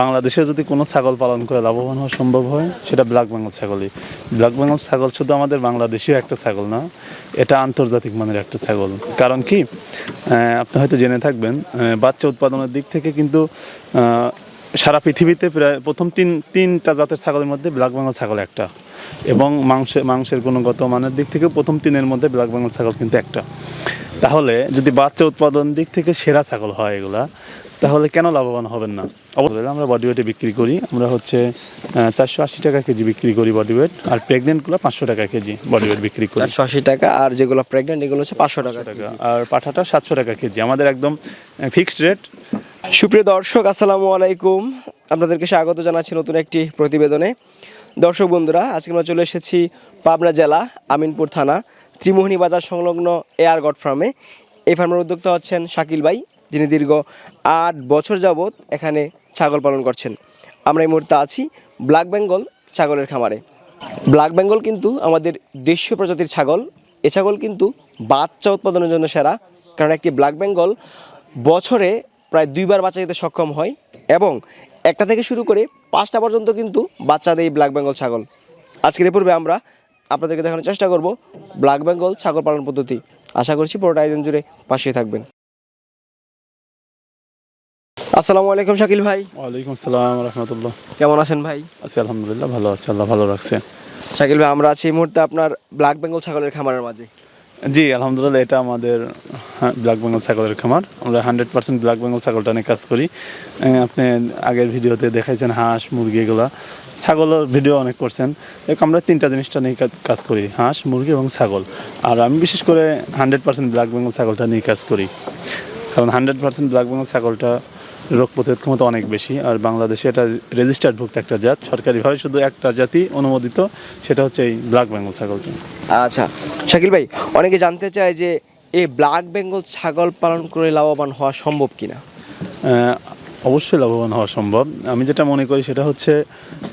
বাংলাদেশে যদি কোনো ছাগল পালন করে লাভবান হওয়া সম্ভব হয়, সেটা ব্ল্যাক বেঙ্গল ছাগলই। ব্ল্যাক বেঙ্গল ছাগল শুধু আমাদের বাংলাদেশীয় একটা ছাগল না, এটা আন্তর্জাতিক মানের একটা ছাগল। কারণ কি? আপনি হয়তো জেনে থাকবেন বাচ্চা উৎপাদনের দিক থেকে কিন্তু সারা পৃথিবীতে প্রায় প্রথম তিন, তিনটা জাতের ছাগলের মধ্যে ব্ল্যাক বেঙ্গল ছাগল একটা। এবং মাংসে, মাংসের গুণগত মানের দিক থেকে প্রথম তিনের মধ্যে ব্ল্যাক বেঙ্গল ছাগল কিন্তু একটা। তাহলে যদি বাচ্চা উৎপাদন দিক থেকে সেরা ছাগল হয় এগুলা তাহলে কেন লাভবান হবেন না? অবশ্যই আমরা বডি ওয়েটে বিক্রি করি। আমরা হচ্ছে চারশো আশি টাকা কেজি বিক্রি করি বডি ওয়েট আর প্রেগনেন্টগুলো পাঁচশো টাকা কেজি বডি ওয়েট বিক্রি করি। চারশো আশি টাকা আর যেগুলো প্রেগনেন্ট এগুলো হচ্ছে পাঁচশো টাকা টাকা আর পাঠাটা সাতশো টাকা কেজি। আমাদের একদম ফিক্সড রেট সুপ্রিয় দর্শক আসসালামু আলাইকুম। আপনাদেরকে স্বাগত জানাচ্ছি নতুন একটি প্রতিবেদনে। দর্শক বন্ধুরা আজকে আমরা চলে এসেছি পাবনা জেলা আমিনপুর থানা ত্রিমোহিনী বাজার সংলগ্ন এয়ার গড ফার্মে এই ফার্মের উদ্যোক্তা হচ্ছেন শাকিল ভাই। যিনি দীর্ঘ আট বছর যাবৎ এখানে ছাগল পালন করছেন। আমরা এই মুহূর্তে আছি ব্ল্যাক বেঙ্গল ছাগলের খামারে। ব্ল্যাক বেঙ্গল কিন্তু আমাদের দেশীয় প্রজাতির ছাগল। এ ছাগল কিন্তু বাচ্চা উৎপাদনের জন্য সেরা, কারণ একটি ব্ল্যাক বেঙ্গল বছরে প্রায় দুইবার বাচ্চা দিতে সক্ষম হয় এবং একটা থেকে শুরু করে পাঁচটা পর্যন্ত কিন্তু বাচ্চা দেয় ব্ল্যাক বেঙ্গল ছাগল। আজকের পূর্বে আমরা আপনাদেরকে দেখানোর চেষ্টা করব ব্ল্যাক বেঙ্গল ছাগল পালন পদ্ধতি। আশা করছি পুরোটা আয়োজন জুড়ে পাশে থাকবেন। আসসালামু আলাইকুম শাকিল ভাই। ওয়ালাইকুম আসসালাম রহমতুল্লাহ। কেমন আছেন ভাই? আছি আলহামদুলিল্লাহ ভালো আছে আল্লাহ ভালো রাখছে। শাকিল ভাই আমরা আছি এই মুহূর্তে আপনার ব্ল্যাক বেঙ্গল ছাগলের খামারের মাঝে। জি আলহামদুলিল্লাহ এটা আমাদের ব্ল্যাক বেঙ্গল ছাগলের খামার। আমরা হান্ড্রেড পার্সেন্ট ব্ল্যাক বেঙ্গল ছাগলটা নিয়ে কাজ করি। আপনি আগের ভিডিওতে দেখাইছেন হাঁস মুরগি এগুলা। ছাগলের ভিডিও অনেক করছেন। দেখ আমরা তিনটা জিনিসটা নিয়ে কাজ- কাজ করি হাঁস মুরগি এবং ছাগল। আর আমি বিশেষ করে হান্ড্রেড পার্সেন্ট ব্ল্যাক বেঙ্গল ছাগলটা নিয়ে কাজ করি। কারণ হান্ড্রেড পার্সেন্ট ব্ল্যাক বেঙ্গল ছাগলটা রোগ প্রতিরোধ ক্ষমতা অনেক বেশি আর বাংলাদেশে এটা রেজিস্টার্ডভুক্ত একটা জাত। সরকারিভাবে শুধু একটা জাতি অনুমোদিত সেটা হচ্ছে এই ব্ল্যাক বেঙ্গল ছাগলটি আচ্ছা শাকিল ভাই অনেকে জানতে চায় যে এই ব্ল্যাক বেঙ্গল ছাগল পালন করে লাভবান হওয়া সম্ভব কিনা? অবশ্যই লাভবান হওয়া সম্ভব। আমি যেটা মনে করি সেটা হচ্ছে,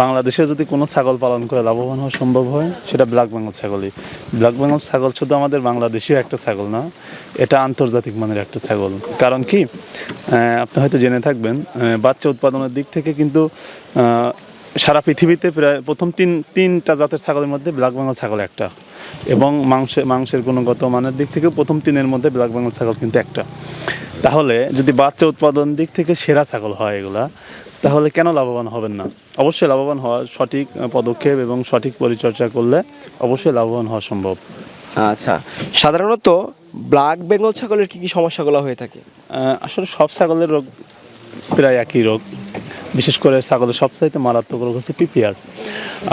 বাংলাদেশে যদি কোনো ছাগল পালন করে লাভবান হওয়া সম্ভব হয়, সেটা ব্ল্যাক বেঙ্গল ছাগলই। ব্ল্যাক বেঙ্গল ছাগল শুধু আমাদের বাংলাদেশীয় একটা ছাগল না, এটা আন্তর্জাতিক মানের একটা ছাগল। কারণ কি? আপনি হয়তো জেনে থাকবেন বাচ্চা উৎপাদনের দিক থেকে কিন্তু সারা পৃথিবীতে প্রায় প্রথম তিন, তিনটা জাতের ছাগলের মধ্যে ব্ল্যাক বেঙ্গল ছাগল একটা। এবং মাংসে, মাংসের গুণগত মানের দিক থেকে প্রথম তিনের মধ্যে ব্ল্যাক বেঙ্গল ছাগল কিন্তু একটা। তাহলে যদি বাচ্চা উৎপাদন দিক থেকে সেরা ছাগল হয় এগুলা তাহলে কেন লাভবান হবেন না? অবশ্যই লাভবান হওয়া সঠিক পদক্ষেপ এবং সঠিক পরিচর্যা করলে অবশ্যই লাভবান হওয়া সম্ভব। আচ্ছা সাধারণত ব্ল্যাক বেঙ্গল ছাগলের কি কি সমস্যাগুলো হয়ে থাকে? আসলে সব ছাগলের রোগ প্রায় একই রোগ। বিশেষ করে ছাগলের সবচাইতে মারাত্মক রোগ হচ্ছে পিপিআর।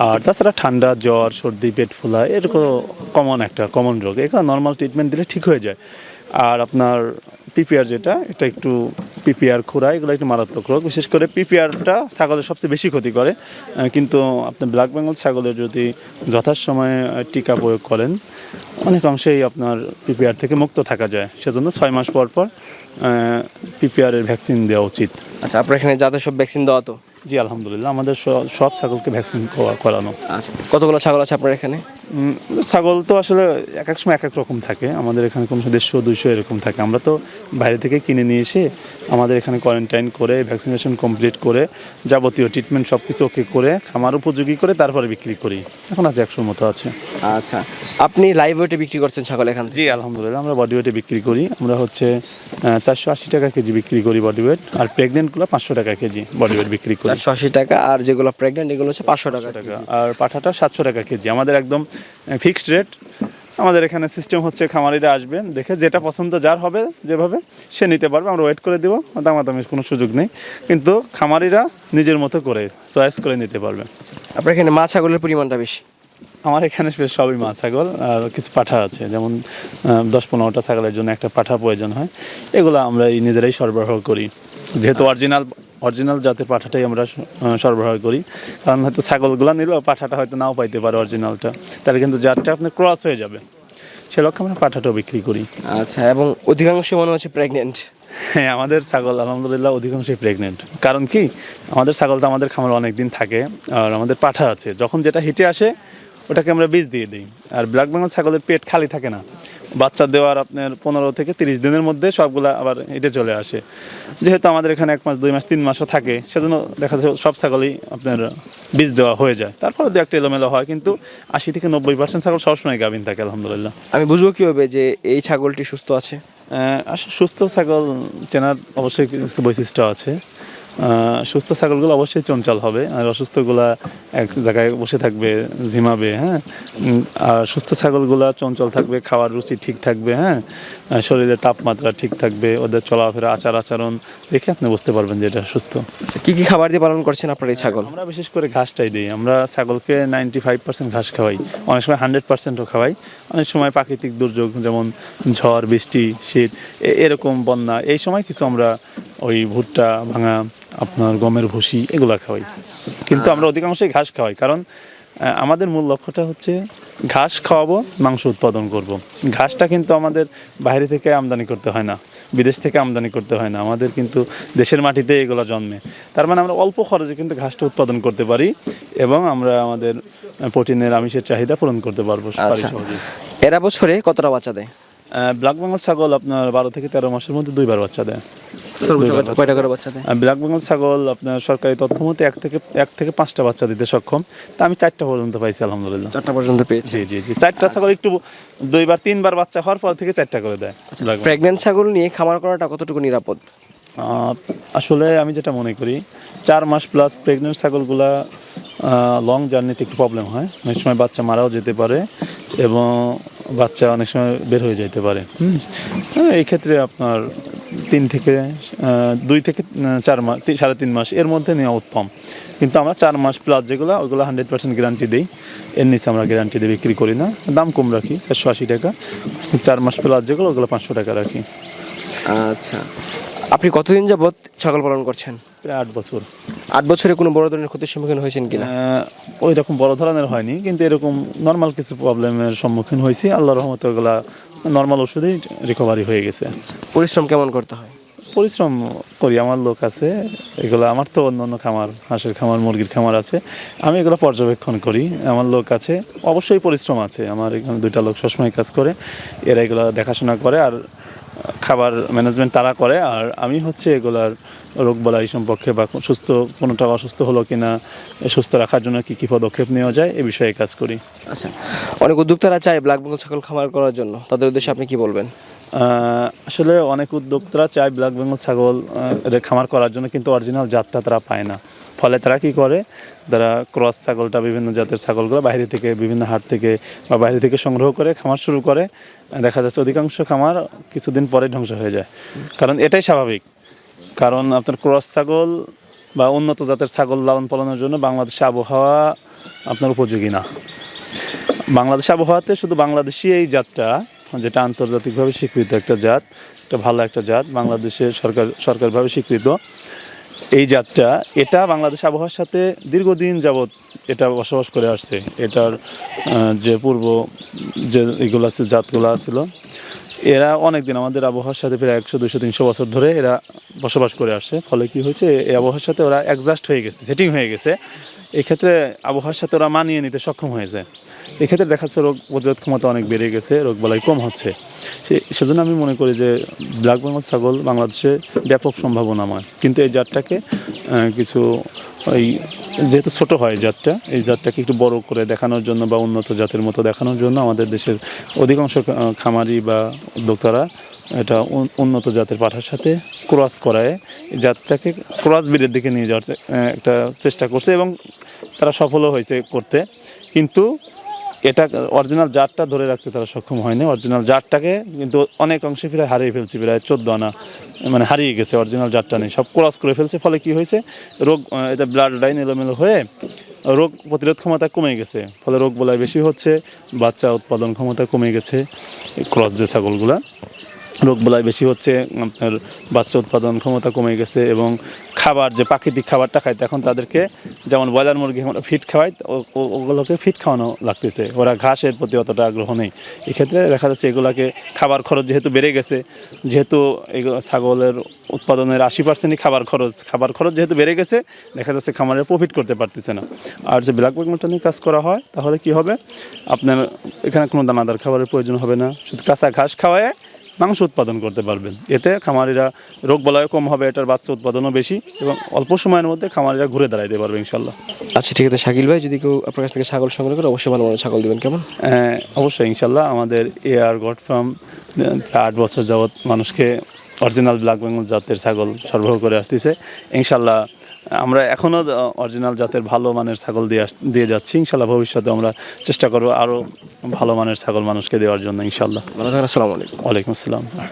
আর তাছাড়া ঠান্ডা জ্বর সর্দি পেট ফোলা এরকম কমন একটা কমন রোগ। এগুলো নর্মাল ট্রিটমেন্ট দিলে ঠিক হয়ে যায়। আর আপনার পিপিআর যেটা এটা একটু পিপিআর খোরা এগুলো একটু মারাত্মক রোগ। বিশেষ করে পিপিআরটা ছাগলের সবচেয়ে বেশি ক্ষতি করে। কিন্তু আপনি ব্ল্যাক বেঙ্গল ছাগলের যদি যথাসময়ে টিকা প্রয়োগ করেন অনেক অংশেই আপনার পিপিআর থেকে মুক্ত থাকা যায়। সেজন্য ছয় মাস পর পর পিপিআর এর ভ্যাকসিন দেওয়া উচিত। আচ্ছা আপনার এখানে যাদের সব ভ্যাকসিন দেওয়া তো? জি আলহামদুলিল্লাহ আমাদের সব ছাগলকে ভ্যাকসিন করানো। আচ্ছা কতগুলো ছাগল আছে আপনার এখানে? ছাগল তো আসলে এক এক সময় এক এক রকম থাকে। আমাদের এখানে কোনো দেড়শো দুইশো এরকম থাকে। আমরা তো বাইরে থেকে কিনে নিয়ে এসে আমাদের এখানে কোয়ারেন্টাইন করে ভ্যাকসিনেশন কমপ্লিট করে যাবতীয় ট্রিটমেন্ট সব কিছু ওকে করে খামার উপযোগী করে তারপরে বিক্রি করি। এখন আছে একশোর মতো আছে। আচ্ছা। আপনি লাইভ ওয়েটে বিক্রি করছেন ছাগল এখান থেকে? জি আলহামদুলিল্লাহ। আমরা বডি ওয়েটে বিক্রি করি। আমরা হচ্ছে চারশো আশি টাকা কেজি বিক্রি করি বডি ওয়েট আর প্রেগনেন্টগুলো পাঁচশো টাকা কেজি বডি ওয়েট বিক্রি করি। চারশো আশি টাকা। আর যেগুলো প্রেগনেন্ট এগুলো হচ্ছে পাঁচশো টাকা টাকা। আর পাঠাটা সাতশো টাকা কেজি। আমাদের একদম ফিক্সড রেট আমাদের এখানে সিস্টেম হচ্ছে খামারিরা আসবেন দেখে যেটা পছন্দ যার হবে যেভাবে সে নিতে পারবে। আমরা ওয়েট করে দেবো দামাদামির কোনো সুযোগ নেই। কিন্তু খামারিরা নিজের মতো করে চয়েস করে নিতে পারবে। আপনার এখানে মা ছাগলের পরিমাণটা বেশি? আমার এখানে সবই মা ছাগল আর কিছু পাঠা আছে। যেমন দশ পনেরোটা ছাগলের জন্য একটা পাঠা প্রয়োজন হয়। এগুলো আমরা এই নিজেরাই সরবরাহ করি। যেহেতু অরিজিনাল অরিজিনাল জাতের পাঠাটাই আমরা সরবরাহ করি। কারণ হয়তো ছাগলগুলো নিলেও পাঠাটা হয়তো নাও পাইতে পারে অরিজিনালটা। তাহলে কিন্তু জাতটা আপনার ক্রস হয়ে যাবে। সে লক্ষ্যে আমরা পাঠাটাও বিক্রি করি। আচ্ছা এবং অধিকাংশ মনে হচ্ছে প্রেগনেন্ট হ্যাঁ আমাদের ছাগল আলহামদুলিল্লাহ অধিকাংশই প্রেগনেন্ট কারণ কি? আমাদের ছাগল তো আমাদের খামার অনেক দিন থাকে আর আমাদের পাঠা আছে। যখন যেটা হিটে আসে ওটাকে আমরা বীজ দিয়ে দিই। আর ব্ল্যাক বেঙ্গল ছাগলের পেট খালি থাকে না। বাচ্চা দেওয়ার আপনার পনেরো থেকে তিরিশ দিনের মধ্যে সবগুলা আবার হেঁটে চলে আসে। যেহেতু আমাদের এখানে এক মাস দুই মাস তিন মাসও থাকে সেজন্য দেখা যায় সব ছাগলই আপনার বীজ দেওয়া হয়ে যায়। তারপরে দু একটা এলোমেলো হয় কিন্তু আশি থেকে নব্বই পার্সেন্ট ছাগল সবসময় গাভিন থাকে আলহামদুলিল্লাহ। আমি বুঝব কীভাবে যে এই ছাগলটি সুস্থ আছে? আসলে সুস্থ ছাগল চেনার অবশ্যই কিছু বৈশিষ্ট্য আছে। সুস্থ ছাগলগুলো অবশ্যই চঞ্চল হবে। আর অসুস্থগুলা এক জায়গায় বসে থাকবে ঝিমাবে হ্যাঁ? আর সুস্থ ছাগলগুলা চঞ্চল থাকবে খাওয়ার রুচি ঠিক থাকবে হ্যাঁ? শরীরের তাপমাত্রা ঠিক থাকবে ওদের চলাফেরা আচার আচরণ দেখে আপনি বুঝতে পারবেন যে এটা সুস্থ। আচ্ছা, কি কি খাবার দিয়ে পালন করছেন আপনার এই ছাগল? আমরা বিশেষ করে ঘাসটাই দিই। আমরা ছাগলকে নাইনটি ফাইভ পার্সেন্ট ঘাস খাওয়াই। অনেক সময় হান্ড্রেড পার্সেন্টও খাওয়াই। অনেক সময় প্রাকৃতিক দুর্যোগ যেমন ঝড় বৃষ্টি শীত এরকম বন্যা এই সময় কিছু আমরা ওই ভুট্টা ভাঙা আপনার গমের ভুসি এগুলা খাওয়াই। কিন্তু আমরা অধিকাংশই ঘাস খাওয়াই কারণ আমাদের মূল লক্ষ্যটা হচ্ছে ঘাস খাওয়াবো মাংস উৎপাদন করব। ঘাসটা কিন্তু আমাদের বাইরে থেকে আমদানি করতে হয় না বিদেশ থেকে আমদানি করতে হয় না আমাদের কিন্তু দেশের মাটিতে এগুলো জন্মে। তার মানে আমরা অল্প খরচে কিন্তু ঘাসটা উৎপাদন করতে পারি এবং আমরা আমাদের প্রোটিনের আমিষের চাহিদা পূরণ করতে পারব পারি আচ্ছা এরা বছরে কতটা বাচ্চা দেয়? ব্ল্যাক বেঙ্গল ছাগল আপনার বারো থেকে তেরো মাসের মধ্যে দুইবার বাচ্চা দেয়। সর্বোচ্চ কয়টা করে বাচ্চা দেয়? ব্ল্যাক বেঙ্গল ছাগল আপনার সরকারি তথ্য মতে এক থেকে এক থেকে পাঁচটা বাচ্চা দিতে সক্ষম। তা আমি চারটা পর্যন্ত পাইছি আলহামদুলিল্লাহ। চারটা পর্যন্ত পেয়েছি। জি জি জি। চারটা ছাগল একটু দুইবার তিনবার বাচ্চা হওয়ার পর থেকে চারটা করে দেয় প্রেগনেন্ট ছাগল নিয়ে খামার করাটা কতটুকু নিরাপদ? আসলে আমি যেটা মনে করি চার মাস প্লাস প্রেগনেন্ট ছাগলগুলা লং জার্নিতে একটু প্রবলেম হয়। অনেক সময় বাচ্চা মারাও যেতে পারে এবং বাচ্চা অনেক সময় বের হয়ে যেতে পারে। হুম? এই ক্ষেত্রে আপনার তিন থেকে দুই থেকে চার মাস সাড়ে তিন মাস। এর মধ্যে নেওয়া উত্তম। কিন্তু আমরা চার মাস প্লাস যেগুলো ওইগুলো হান্ড্রেড পার্সেন্ট গ্যারান্টি দিই। এর নিচে আমরা গ্যারান্টি দিয়ে বিক্রি করি না। দাম কম রাখি চারশো আশি টাকা। চার মাস প্লাস যেগুলো ওগুলো পাঁচশো টাকা রাখি। আচ্ছা। আপনি কতদিন যাবত ছাগল পালন করছেন? প্রায় আট বছর। আট বছরে কোনো বড় ধরনের ক্ষতির সম্মুখীন হয়েছেন কিনা? ওই রকম বড় ধরনের হয়নি। কিন্তু এরকম নর্মাল কিছু প্রবলেমের সম্মুখীন হয়েছি। আল্লাহ রহমতে ওগুলা নর্মাল ওষুধেই রিকভারি হয়ে গেছে। পরিশ্রম কেমন করতে হয়? পরিশ্রম করি আমার লোক আছে এগুলো আমার তো অন্য অন্য খামার হাঁসের খামার মুরগির খামার আছে আমি এগুলো পর্যবেক্ষণ করি আমার লোক আছে অবশ্যই পরিশ্রম আছে আমার এখানে দুইটা লোক সবসময় কাজ করে এরা এগুলো দেখাশোনা করে আর খাবার ম্যানেজমেন্ট তারা করে আর আমি হচ্ছে এগুলার রোগ বলাই সম্পর্কে বা সুস্থ কোনোটা অসুস্থ হলো কিনা এ সুস্থ রাখার জন্য কী কী পদক্ষেপ নেওয়া যায় এ বিষয়ে কাজ করি। আচ্ছা অনেক উদ্যোক্তারা চায় ব্ল্যাক বেঙ্গল ছাগল খামার করার জন্য তাদের উদ্দেশ্যে আপনি কি বলবেন? আসলে অনেক উদ্যোক্তারা চায় ব্ল্যাক বেঙ্গল ছাগল খামার করার জন্য কিন্তু অরিজিনাল জাতটা তারা পায় না। ফলে তারা কি করে? তারা ক্রস ছাগলটা বিভিন্ন জাতের ছাগলগুলো বাইরে থেকে বিভিন্ন হাট থেকে বা বাইরে থেকে সংগ্রহ করে, খামার শুরু করে। দেখা যাচ্ছে অধিকাংশ খামার কিছুদিন পরে ধ্বংস হয়ে যায়। কারণ এটাই স্বাভাবিক। কারণ আপনার ক্রস ছাগল বা উন্নত জাতের ছাগল লালন পালনের জন্য বাংলাদেশে আবহাওয়া আপনার উপযোগী না। বাংলাদেশ আবহাওয়াতে শুধু বাংলাদেশি এই জাতটা, যেটা আন্তর্জাতিকভাবে স্বীকৃত একটা জাত, একটা ভালো একটা জাত, বাংলাদেশে সরকার, সরকারিভাবে স্বীকৃত। এই জাতটা, এটা বাংলাদেশ আবহাওয়ার সাথে দীর্ঘদিন যাবৎ এটা বসবাস করে আসছে। এটার যে পূর্ব যে এগুলো আছে, জাতগুলো ছিল এরা অনেক দিন আমাদের আবহাওয়ার সাথে প্রায় একশো দুশো তিনশো বছর ধরে এরা বসবাস করে আসছে। ফলে কি হয়েছে, এই আবহাওয়ার সাথে ওরা অ্যাডজাস্ট হয়ে গেছে সেটিং হয়ে গেছে। এক্ষেত্রে আবহাওয়ার সাথে ওরা মানিয়ে নিতে সক্ষম হয়েছে। এক্ষেত্রে দেখা যাচ্ছে রোগ প্রতিরোধ ক্ষমতা অনেক বেড়ে গেছে, রোগ বালাই কম হচ্ছে। সেজন্য আমি মনে করি যে ব্ল্যাক বেঙ্গল ছাগল বাংলাদেশে ব্যাপক সম্ভাবনাময় কিন্তু এই জাতটাকে কিছু ওই যেহেতু ছোট হয় জাতটা, এই জাতটাকে একটু বড় করে দেখানোর জন্য বা উন্নত জাতের মতো দেখানোর জন্য আমাদের দেশের অধিকাংশ খামারি বা উদ্যোক্তারা এটা উন্নত জাতের পাঠার সাথে ক্রস করায়। জাতটাকে ক্রস ব্রিডের দিকে নিয়ে যাওয়ার একটা চেষ্টা করছে এবং তারা সফলও হয়েছে করতে। কিন্তু এটা অরিজিনাল জাতটা ধরে রাখতে তারা সক্ষম হয়নি। অরিজিনাল জাতটাকে কিন্তু অনেক অংশে প্রায় হারিয়ে ফেলছে, প্রায় চোদ্দ আনা মানে হারিয়ে গেছে অরিজিনাল জাতটা নেই। সব ক্রস করে ফেলছে, ফলে কি হয়েছে? রোগ এটা ব্লাড লাইন এলোমেলো হয়ে রোগ প্রতিরোধ ক্ষমতা কমে গেছে, ফলে রোগ বলায় বেশি হচ্ছে, বাচ্চা উৎপাদন ক্ষমতা কমে গেছে ক্রস যে ছাগলগুলা। রোগ বলাই বেশি হচ্ছে, আপনার বাচ্চা উৎপাদন ক্ষমতা কমে গেছে এবং খাবার, যে প্রাকৃতিক খাবারটা খাইতে এখন তাদেরকে যেমন ব্রয়লার মুরগি আমরা ফিট খাওয়াই ওগুলোকে ফিট খাওয়ানো লাগতেছে। ওরা ঘাসের প্রতি অতটা আগ্রহ নেই। এক্ষেত্রে দেখা যাচ্ছে এগুলাকে খাবার খরচ যেহেতু বেড়ে গেছে, যেহেতু এগুলো ছাগলের উৎপাদনের আশি পার্সেন্টই খাবার খরচ খাবার খরচ যেহেতু বেড়ে গেছে, দেখা যাচ্ছে খামারে প্রফিট করতে পারতেছে না। আর যে ব্ল্যাক বেঙ্গলটা নিয়ে কাজ করা হয়, তাহলে কি হবে? আপনার এখানে কোনো দানাদার খাবারের প্রয়োজন হবে না। শুধু কাঁচা ঘাস খাওয়ায় মাংস উৎপাদন করতে পারবেন। এতে খামারিরা রোগ বলয় কম হবে এটার বাচ্চা উৎপাদনও বেশি এবং অল্প সময়ের মধ্যে খামারিরা ঘুরে দাঁড়াইতে পারবে ইনশাল্লাহ। আচ্ছা ঠিক আছে শাকিল ভাই যদি কেউ আপনার কাছ থেকে ছাগল সংগ্রহ করে অবশ্যই ভালো মানের ছাগল দিবেন কেমন? হ্যাঁ, অবশ্যই ইনশাল্লাহ। আমাদের এয়ার গড ফার্ম আট বছর যাবৎ মানুষকে অরিজিনাল ব্ল্যাক বেঙ্গল জাতের ছাগল সরবরাহ করে আসতেছে। ইনশাল্লাহ আমরা এখনও অরিজিনাল জাতের ভালো মানের ছাগল দিয়ে আস দিয়ে যাচ্ছি। ইনশাল্লাহ ভবিষ্যতে আমরা চেষ্টা করব আরও ভালো মানের ছাগল মানুষকে দেওয়ার জন্য ইনশাল্লাহ। আসসালামু আলাইকুম। ওয়ালাইকুম আসসালাম।